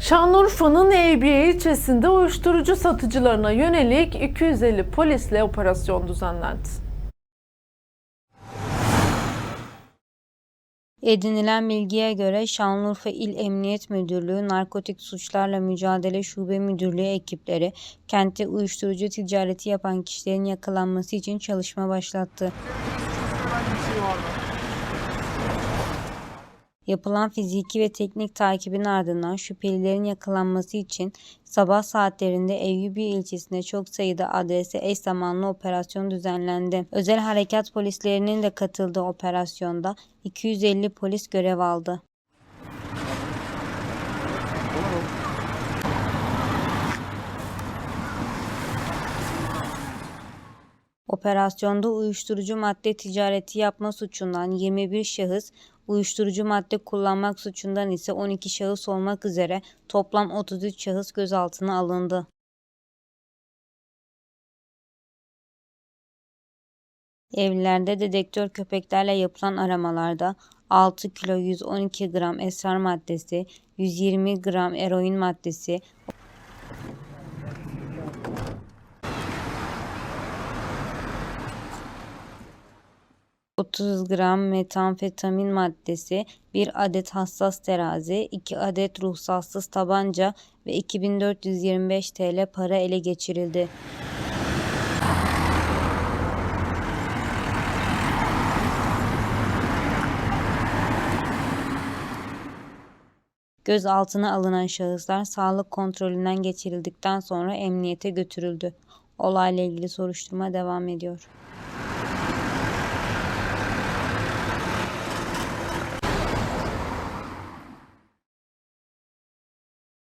Şanlıurfa'nın Eyüpiye ilçesinde uyuşturucu satıcılarına yönelik 250 polisle operasyon düzenlendi. Edinilen bilgiye göre Şanlıurfa İl Emniyet Müdürlüğü Narkotik Suçlarla Mücadele Şube Müdürlüğü ekipleri kentte uyuşturucu ticareti yapan kişilerin yakalanması için çalışma başlattı. Yapılan fiziki ve teknik takibin ardından şüphelilerin yakalanması için sabah saatlerinde Eyyubiye ilçesinde çok sayıda adrese eş zamanlı operasyon düzenlendi. Özel harekat polislerinin de katıldığı operasyonda 250 polis görev aldı. Operasyonda uyuşturucu madde ticareti yapma suçundan 21 şahıs, uyuşturucu madde kullanmak suçundan ise 12 şahıs olmak üzere toplam 33 şahıs gözaltına alındı. Evlerde dedektör köpeklerle yapılan aramalarda 6 kilo 112 gram esrar maddesi, 120 gram eroin maddesi, 30 gram metamfetamin maddesi, 1 adet hassas terazi, 2 adet ruhsatsız tabanca ve 2425 TL para ele geçirildi. Gözaltına alınan şahıslar sağlık kontrolünden geçirildikten sonra emniyete götürüldü. Olayla ilgili soruşturma devam ediyor.